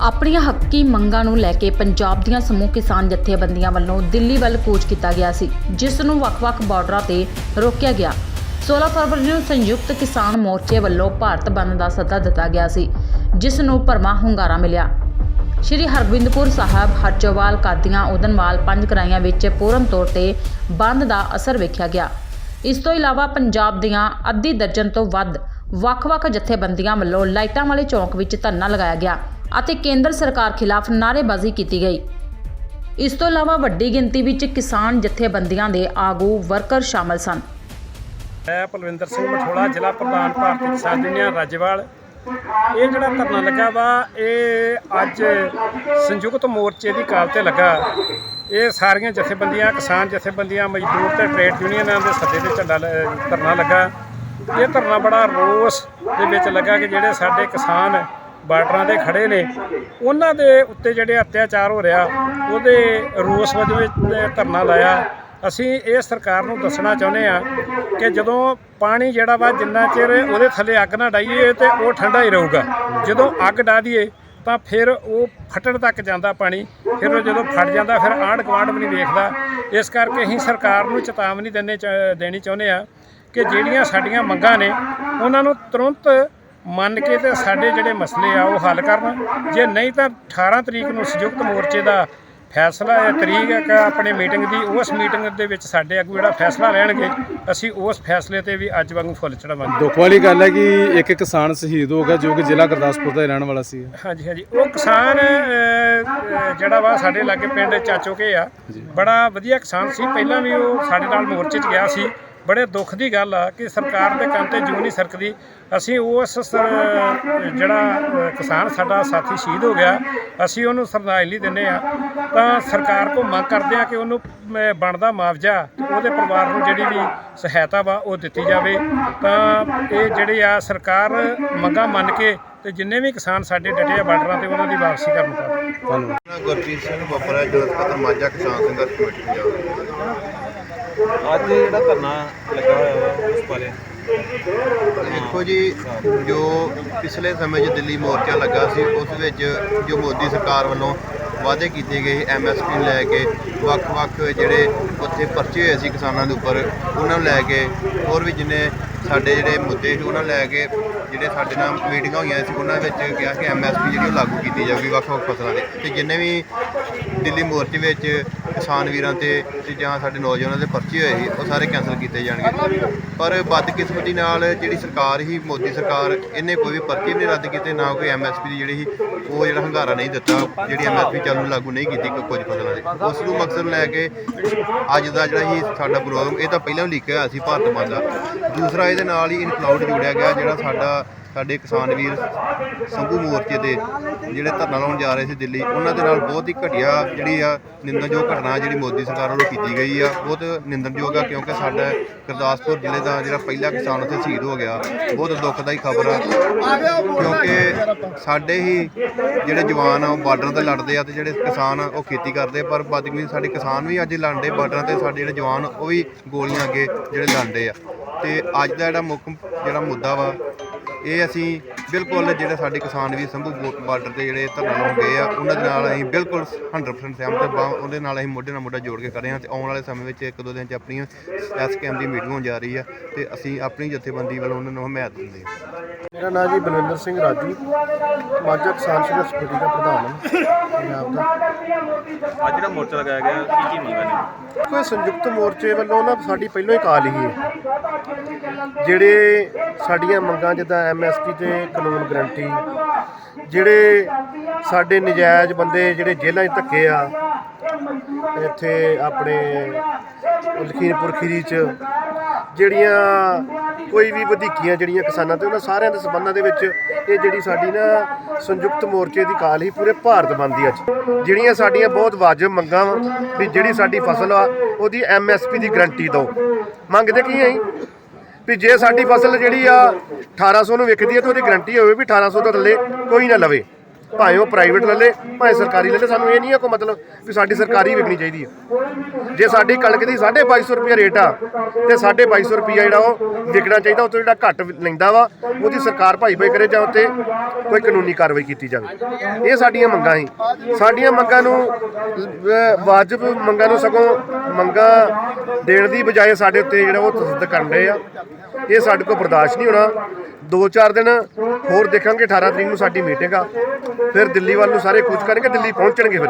ਆਪਣੀਆਂ ਹੱਕੀ ਮੰਗਾਂ ਨੂੰ ਲੈ ਕੇ ਪੰਜਾਬ ਦੀਆਂ ਸਮੂਹ ਕਿਸਾਨ ਜਥੇਬੰਦੀਆਂ ਵੱਲੋਂ ਦਿੱਲੀ ਵੱਲ ਕੂਚ ਕੀਤਾ ਗਿਆ ਸੀ, ਜਿਸ ਨੂੰ ਵੱਖ-ਵੱਖ ਬਾਰਡਰਾਂ ਤੇ ਰੋਕਿਆ ਗਿਆ। 16 ਫਰਵਰੀ ਨੂੰ ਸੰਯੁਕਤ ਕਿਸਾਨ ਮੋਰਚੇ ਵੱਲੋਂ ਭਾਰਤ ਬੰਦ ਦਾ ਸੱਦਾ ਦਿੱਤਾ ਗਿਆ ਸੀ, ਜਿਸ ਨੂੰ ਭਰਮਾ ਹੁੰਗਾਰਾ ਮਿਲਿਆ। ਸ਼੍ਰੀ ਹਰਗੋਬਿੰਦਪੁਰ ਸਾਹਿਬ, ਹਰਚੋਵਾਲ ਕਾਦੀਆਂ ਉਦਨਵਾਲ ਪੰਜ ਕਰਾਈਆਂ ਵਿੱਚ ਪੂਰਨ ਤੌਰ ਤੇ ਬੰਦ ਦਾ ਅਸਰ ਵੇਖਿਆ ਗਿਆ। ਇਸ ਤੋਂ ਇਲਾਵਾ ਪੰਜਾਬ ਦੀਆਂ ਅੱਧੀ ਦਰਜਨ ਤੋਂ ਵੱਧ ਵੱਖ-ਵੱਖ ਜਥੇਬੰਦੀਆਂ ਵੱਲੋਂ ਲਾਈਟਾਂ ਵਾਲੇ ਚੌਂਕ ਵਿੱਚ ਧਰਨਾ ਲਗਾਇਆ ਗਿਆ ਅਤੇ ਕੇਂਦਰ ਸਰਕਾਰ ਖਿਲਾਫ ਨਾਅਰੇਬਾਜ਼ੀ ਕੀਤੀ ਗਈ। ਇਸ ਤੋਂ ਇਲਾਵਾ ਵੱਡੀ ਗਿਣਤੀ ਵਿੱਚ ਕਿਸਾਨ ਜਥੇਬੰਦੀਆਂ ਦੇ ਆਗੂ ਵਰਕਰ ਸ਼ਾਮਲ ਸਨ। ਮੈਂ ਪਲਵਿੰਦਰ ਸਿੰਘ ਮਠੋਲਾ, ਜ਼ਿਲ੍ਹਾ ਪ੍ਰਧਾਨ ਭਾਰਤੀ ਕਿਸਾਨ ਯੂਨੀਅਨ, ਰਾਜੇਵਾਲ। ਇਹ ਜਿਹੜਾ ਧਰਨਾ ਲੱਗਾ ਵਾ, ਇਹ ਅੱਜ ਸੰਯੁਕਤ ਮੋਰਚੇ ਦੀ ਕਾਲ ਤੇ ਲੱਗਾ। ਇਹ ਸਾਰੀਆਂ ਜਥੇਬੰਦੀਆਂ, ਕਿਸਾਨ ਜਥੇਬੰਦੀਆਂ, ਮਜ਼ਦੂਰ ਤੇ ਟ੍ਰੇਡ ਯੂਨੀਅਨਾਂ ਦੇ ਸੱਦੇ ਤੇ ਝੰਡਾ ਲ- ਧਰਨਾ ਲੱਗਾ। ਇਹ ਧਰਨਾ ਬੜਾ ਰੋਸ ਦੇ ਵਿੱਚ ਲੱਗਾ ਕਿ ਜਿਹੜੇ ਸਾਡੇ ਕਿਸਾਨ ਬਾਰਡਰਾਂ ਦੇ ਖੜੇ ਨੇ, ਉਹਨਾਂ ਦੇ ਉੱਤੇ ਜਿਹੜੇ ਅਤਿਆਚਾਰ ਹੋ ਰਿਹਾ, ਉਹਦੇ ਰੋਸ ਵਜੋਂ ਇਹ ਧਰਨਾ ਲਾਇਆ। ਅਸੀਂ ਇਹ ਸਰਕਾਰ ਨੂੰ ਦੱਸਣਾ ਚਾਹੁੰਦੇ ਆ ਕਿ ਜਦੋਂ ਪਾਣੀ ਜਿਹੜਾ ਵਾ ਜਿੰਨਾ ਚਿਰ ਉਹਦੇ ਥੱਲੇ ਅੱਗ ਨਾ ਡਾਈਏ ਤੇ ਉਹ ਠੰਡਾ ਹੀ ਰਹੂਗਾ। ਜਦੋਂ ਅੱਗ ਡਾ ਦਈਏ ਤਾਂ ਫਿਰ ਉਹ ਫਟਣ ਤੱਕ ਜਾਂਦਾ ਪਾਣੀ, ਫਿਰ ਉਹ ਜਦੋਂ ਫਟ ਜਾਂਦਾ ਫਿਰ ਆਂਢ ਗੁਆਂਢ ਵੀ ਨਹੀਂ ਵੇਖਦਾ। ਇਸ ਕਰਕੇ ਅਸੀਂ ਸਰਕਾਰ ਨੂੰ ਚੇਤਾਵਨੀ ਦੇਣੇ ਚ- ਦੇਣੀ ਚਾਹੁੰਦੇ ਆ ਕਿ ਜਿਹੜੀਆਂ ਸਾਡੀਆਂ ਮੰਗਾਂ ਨੇ, ਉਹਨਾਂ ਨੂੰ ਤੁਰੰਤ ਮੰਨ ਕੇ ਤੇ ਸਾਡੇ ਜਿਹੜੇ ਮਸਲੇ ਆ ਉਹ ਹੱਲ ਕਰਨ। ਜੇ ਨਹੀਂ ਤਾਂ 18 ਤਰੀਕ ਨੂੰ ਸੰਯੁਕਤ ਮੋਰਚੇ ਦਾ ਫੈਸਲਾ ਹੈ ਤਰੀਕ ਹੈ ਕਿ ਆਪਣੇ ਮੀਟਿੰਗ ਦੀ ਉਸ ਮੀਟਿੰਗ ਦੇ ਵਿੱਚ ਸਾਡੇ ਆਗੂ ਜਿਹੜਾ ਫੈਸਲਾ ਲੈਣਗੇ ਅਸੀਂ ਉਸ ਫੈਸਲੇ ਤੇ ਵੀ ਅੱਜ ਵਾਂਗੂ ਫੁੱਲ ਚੜਾਵਾਂਗੇ ਦੁੱਖ ਵਾਲੀ ਗੱਲ ਹੈ ਕਿ ਇੱਕ ਕਿਸਾਨ ਸ਼ਹੀਦ ਹੋ ਗਿਆ ਜੋ ਕਿ ਜ਼ਿਲ੍ਹਾ ਗੁਰਦਾਸਪੁਰ ਦਾ ਰਹਿਣ ਵਾਲਾ ਸੀ। ਹਾਂਜੀ ਹਾਂਜੀ। ਉਹ ਕਿਸਾਨ ਜਿਹੜਾ ਵਾ ਸਾਡੇ ਲਾਗੇ ਪਿੰਡ ਚਾਚੋਕੇ ਆ ਬੜਾ ਵਧੀਆ ਕਿਸਾਨ ਸੀ। ਪਹਿਲਾਂ ਵੀ ਉਹ ਸਾਡੇ ਨਾਲ ਮੋਰਚੇ 'ਚ ਗਿਆ ਸੀ। ਬੜੇ ਦੁੱਖ ਦੀ ਗੱਲ ਆ ਕਿ ਸਰਕਾਰ ਦੇ ਕੰਮ ਤੇ ਜੂੰ ਨਹੀਂ ਸਰਕਦੀ। ਅਸੀਂ ਉਸ ਜਿਹੜਾ ਕਿਸਾਨ ਸਾਡਾ ਸਾਥੀ ਸ਼ਹੀਦ ਹੋ ਗਿਆ, ਅਸੀਂ ਉਹਨੂੰ ਸ਼ਰਧਾਂਜਲੀ ਦਿੰਦੇ ਆ ਤਾਂ ਸਰਕਾਰ ਕੋ ਮੰਗ ਕਰਦੇ ਆ ਕਿ ਉਹਨੂੰ ਬਣਦਾ ਮੁਆਵਜ਼ਾ, ਉਹਦੇ ਪਰਿਵਾਰ ਨੂੰ ਜਿਹੜੀ ਵੀ ਸਹਾਇਤਾ ਵਾ, ਉਹ ਦਿੱਤੀ ਜਾਵੇ। ਤਾਂ ਇਹ ਜਿਹੜੇ ਆ ਸਰਕਾਰ ਮੰਗਾਂ ਮੰਨ ਕੇ ਤੇ ਜਿੰਨੇ ਵੀ ਕਿਸਾਨ ਸਾਡੇ ਡਟੇ ਆ ਬਾਰਡਰਾਂ ਤੇ, ਉਹਨਾਂ ਦੀ ਵਾਪਸੀ ਕਰਨ ਪਾਵੇ ਧੰਨਵਾਦ ਗੁਰਪ੍ਰੀਤ ਸਿੰਘ ਬੱਬਰਾ ਮਾਝਾ ਕਿਸਾਨ ਸੰਘਰਸ਼ ਕਮੇਟੀ ਪੰਜਾਬ ਅੱਜ ਜਿਹੜਾ ਧਰਨਾ ਲੱਗਾ ਹੋਇਆ ਵਾ ਉਸ ਬਾਰੇ। ਦੇਖੋ ਜੀ ਜੋ ਪਿਛਲੇ ਸਮੇਂ 'ਚ ਦਿੱਲੀ ਮੋਰਚਾ ਲੱਗਾ ਸੀ ਉਸ ਵਿੱਚ ਜੋ ਮੋਦੀ ਸਰਕਾਰ ਵੱਲੋਂ ਵਾਅਦੇ ਕੀਤੇ ਗਏ ਐਮਐਸਪੀ ਨੂੰ ਲੈ ਕੇ ਵੱਖ-ਵੱਖ ਜਿਹੜੇ ਉੱਥੇ ਪਰਚੇ ਹੋਏ ਸੀ ਕਿਸਾਨਾਂ ਦੇ ਉੱਪਰ ਉਹਨਾਂ ਨੂੰ ਲੈ ਕੇ ਹੋਰ ਵੀ ਜਿੰਨੇ ਸਾਡੇ ਜਿਹੜੇ ਮੁੱਦੇ ਸੀ ਉਹਨਾਂ ਨੂੰ ਲੈ ਕੇ ਜਿਹੜੇ ਸਾਡੇ ਨਾਲ ਮੀਟਿੰਗਾਂ ਹੋਈਆਂ ਸੀ, ਉਹਨਾਂ ਵਿੱਚ ਕਿਹਾ ਕਿ ਐਮਐਸਪੀ ਜਿਹੜੀ ਉਹ ਲਾਗੂ ਕੀਤੀ ਜਾਊਗੀ ਵੱਖ-ਵੱਖ ਫਸਲਾਂ ਦੇ। ਤੇ ਜਿੰਨੇ ਵੀ ਦਿੱਲੀ ਮੋਰਚੇ ਵਿੱਚ ਕਿਸਾਨ ਵੀਰਾਂ ਤੇ ਤੇ ਜਾਂ ਸਾਡੇ ਨੌਜਵਾਨਾਂ ਦੇ ਪਰਚੇ ਹੋਏ ਸੀ, ਉਹ ਸਾਰੇ ਕੈਂਸਲ ਕੀਤੇ ਜਾਣਗੇ। ਪਰ ਬਦਕਿਸਮਤੀ ਨਾਲ ਜਿਹੜੀ ਸਰਕਾਰ ਹੀ ਮੋਦੀ ਸਰਕਾਰ, ਇਹਨੇ ਕੋਈ ਵੀ ਪਰਚੇ ਨਹੀਂ ਰੱਦ ਕੀਤੇ, ਨਾ ਕੋਈ ਐਮਐਸਪੀ ਦੀ ਜਿਹੜੀ ਸੀ, ਉਹ ਜਿਹੜਾ ਹੰਗਾਰਾ ਨਹੀਂ ਦਿੱਤਾ, ਜਿਹੜੀ ਐਮਐਸਪੀ ਚਾਲੂ ਲਾਗੂ ਨਹੀਂ ਕੀਤੀ ਕੁਝ ਫਸਲਾਂ ਦੇ। ਉਸ ਨੂੰ ਮਕਸਦ ਲੈ ਕੇ ਅੱਜ ਦਾ ਜਿਹੜਾ ਹੀ ਸਾਡਾ ਪ੍ਰੋਗਰਾਮ ਇਹ ਤਾਂ ਪਹਿਲਾਂ ਵੀ ਲਿਖਿਆ ਹੋਇਆ ਸੀ, ਭਾਰਤ ਬੰਦ ਦਾ ਦੂਸਰਾ ਇਹਦੇ ਨਾਲ ਹੀ ਇਨਕਲਾਊਡ ਜੁੜਿਆ ਗਿਆ, ਜਿਹੜਾ ਸਾਡਾ ਸਾਡੇ ਕਿਸਾਨ ਵੀਰ ਸੰਭੂ ਮੋਰਚੇ ਦੇ ਜਿਹੜੇ ਧਰਨਾ ਲਾਉਣ ਜਾ ਰਹੇ ਸੀ ਦਿੱਲੀ, ਉਹਨਾਂ ਦੇ ਨਾਲ ਬਹੁਤ ਹੀ ਘਟੀਆ ਜਿਹੜੀ ਆ ਨਿੰਦਣਯੋਗ ਘਟਨਾ ਜਿਹੜੀ ਮੋਦੀ ਸਰਕਾਰ ਵੱਲੋਂ ਕੀਤੀ ਗਈ ਆ। ਬਹੁਤ ਨਿੰਦਣਯੋਗ ਆ ਕਿਉਂਕਿ ਸਾਡਾ ਗੁਰਦਾਸਪੁਰ ਜ਼ਿਲ੍ਹੇ ਦਾ ਜਿਹੜਾ ਪਹਿਲਾ ਕਿਸਾਨ ਉੱਥੇ ਸ਼ਹੀਦ ਹੋ ਗਿਆ। ਬਹੁਤ ਦੁਖਦਾਈ ਖਬਰ ਆ ਕਿਉਂਕਿ ਸਾਡੇ ਹੀ ਜਿਹੜੇ ਜਵਾਨ ਆ, ਉਹ ਬਾਰਡਰਾਂ ਤੇ ਲੜਦੇ ਆ ਤੇ ਜਿਹੜੇ ਕਿਸਾਨ ਆ, ਉਹ ਖੇਤੀ ਕਰਦੇ ਪਰ ਬਦਕਿਸਮਤੀ ਸਾਡੇ ਕਿਸਾਨ ਵੀ ਅੱਜ ਲੜਦੇ ਬਾਰਡਰਾਂ ਤੇ, ਸਾਡੇ ਜਿਹੜੇ ਜਵਾਨ, ਉਹ ਵੀ ਗੋਲੀਆਂ ਅੱਗੇ ਜਿਹੜੇ ਲੜਦੇ ਆ। ਤੇ ਅੱਜ ਦਾ ਜਿਹੜਾ ਮੁੱਖ ਜਿਹੜਾ ਮੁੱਦਾ ਵਾ ਇਹ ਅਸੀਂ ਬਿਲਕੁਲ ਜਿਹੜੇ ਸਾਡੇ ਕਿਸਾਨ ਵੀ ਸੰਭੂ ਬਾਰਡਰ ਤੇ ਜਿਹੜੇ ਧਰਨਾ ਲਾਉਣ ਗਏ ਆ ਉਹਨਾਂ ਦੇ ਨਾਲ ਅਸੀਂ ਬਿਲਕੁਲ 100% ਸਹਿਮਤ ਹਾਂ। ਉਹਦੇ ਨਾਲ ਅਸੀਂ ਮੋਢੇ ਨਾਲ ਮੋਢਾ ਜੋੜ ਕੇ ਖੜੇ ਹਾਂ ਤੇ ਆਉਣ ਵਾਲੇ ਸਮੇਂ ਵਿੱਚ ਇੱਕ ਦੋ ਦਿਨ ਚ ਆਪਣੀ ਐਸਕੇਐਮ ਦੀ ਮੀਟਿੰਗ ਹੋਣ ਜਾ ਰਹੀ ਆ ਤੇ ਅਸੀਂ ਆਪਣੀ ਜਥੇਬੰਦੀ ਵੱਲੋਂ ਉਹਨਾਂ ਨੂੰ ਹਮਾਇਤ ਦਿੰਦੇ ਹਾਂ। ਮੇਰਾ ਨਾਮ ਜੀ ਬਲਵਿੰਦਰ ਸਿੰਘ ਰਾਜੂ ਮਾਝਾ ਕਿਸਾਨ ਸੰਘਰਸ਼ ਕਮੇਟੀ ਦਾ ਪ੍ਰਧਾਨ ਹਾਂ। ਪੰਜਾਬ ਦਾ। ਅੱਜ ਜਿਹੜਾ ਮੋਰਚਾ ਲਗਾਇਆ ਗਿਆ ਕੀ ਕੀ ਮੰਗਾਂ ਨੇ? ਕੋਈ ਸੰਯੁਕਤ ਮੋਰਚੇ ਵੱਲੋਂ ਨਾ ਸਾਡੀ ਪਹਿਲਾਂ ਹੀ ਕਾਲ ਹੀ ਹੈ। ਜਿਹੜੇ ਸਾਡੀਆਂ ਮੰਗਾਂ ਜਿੱਦਾਂ ਐਮਐਸਪੀ ਤੇ ਕਾਨੂੰਨ ਗਰੰਟੀ ਜਿਹੜੇ ਸਾਡੇ ਨਜਾਇਜ਼ ਬੰਦੇ ਜਿਹੜੇ ਜੇਲ੍ਹਾਂ 'ਚ ਧੱਕੇ ਆ, ਇੱਥੇ ਆਪਣੇ ਲਖੀਰਪੁਰ ਖੀਰੀ 'ਚ ਜਿਹੜੀਆਂ ਕੋਈ ਵੀ ਵਧੀਕੀਆਂ ਜਿਹੜੀਆਂ ਕਿਸਾਨਾਂ ਤੇ ਉਹਨਾਂ ਸਾਰਿਆਂ ਦੇ ਸਬੰਧਾਂ ਦੇ ਵਿੱਚ ਇਹ ਜਿਹੜੀ ਸਾਡੀ ਨਾ ਸੰਯੁਕਤ ਮੋਰਚੇ ਦੀ ਕਾਲ ਹੀ ਪੂਰੇ ਭਾਰਤ ਬੰਦ ਅੱਜ। ਜਿਹੜੀਆਂ ਸਾਡੀਆਂ ਬਹੁਤ ਵਾਜਬ ਮੰਗਾਂ ਵਾ ਵੀ ਜਿਹੜੀ ਸਾਡੀ ਫਸਲ ਆ, ਉਹਦੀ ਐਮਐਸਪੀ ਦੀ ਗਰੰਟੀ ਦਿਓ। ਮੰਗਦੇ ਕੀ ਆਂ ਵੀ ਜੇ ਸਾਡੀ ਫਸਲ ਜਿਹੜੀ ਆ 1800 ਨੂੰ ਵਿਕਦੀ ਹੈ ਤਾਂ ਉਹਦੀ ਗਰੰਟੀ ਹੋਵੇ ਵੀ 1800 ਤੋਂ ਥੱਲੇ ਕੋਈ ਨਾ ਲਵੇ। ਭਾਵੇਂ ਉਹ ਪ੍ਰਾਈਵੇਟ ਲੈ ਲੇ, ਭਾਵੇਂ ਸਰਕਾਰੀ ਲੈ ਲੇ, ਸਾਨੂੰ ਇਹ ਨਹੀਂ ਹੈ ਕੋਈ ਮਤਲਬ ਵੀ ਸਾਡੀ ਸਰਕਾਰੀ ਵਿਕਣੀ ਚਾਹੀਦੀ ਹੈ। ਜੇ ਸਾਡੀ ਕਣਕ ਦੀ 2250 ਰੁਪਏ ਰੇਟ ਆ, ਤੇ 2250 ਰੁਪਏ ਜਿਹੜਾ ਉਹ ਵਿਕਣਾ ਚਾਹੀਦਾ ਉਹ ਤੋਂ ਜਿਹੜਾ ਘੱਟ ਲੈਂਦਾ ਵਾ, ਉਹਦੀ ਸਰਕਾਰ ਭਾਈ ਭਾਈ ਕਰੇ ਜਾਂ ਉੱਤੇ ਕੋਈ ਕਾਨੂੰਨੀ ਕਾਰਵਾਈ ਕੀਤੀ ਜਾਵੇ। ਇਹ ਸਾਡੀਆਂ ਮੰਗਾਂ ਹੀ ਸਾਡੀਆਂ ਮੰਗਾਂ ਨੂੰ ਵਾਜਬ ਮੰਗਾਂ ਨੂੰ ਸਗੋਂ ਮੰਗਾਂ ਦੇਣ ਦੀ ਬਜਾਏ ਸਾਡੇ ਉੱਤੇ ਜਿਹੜਾ ਉਹ ਤਸਦ ਕਰਨ ਰਹੇ ਆ। ਇਹ ਸਾਡੇ ਕੋਲ ਬਰਦਾਸ਼ਤ ਨਹੀਂ ਹੋਣਾ। ਦੋ ਚਾਰ ਦਿਨ ਹੋਰ ਦੇਖਾਂਗੇ 18 ਤਰੀਕ ਨੂੰ ਸਾਡੀ ਮੀਟਿੰਗ ਆ। ਫਿਰ ਦਿੱਲੀ ਵੱਲ ਨੂੰ ਸਾਰੇ ਕੂਚ ਕਰਕੇ ਦਿੱਲੀ ਪਹੁੰਚਣਗੇ ਫਿਰ।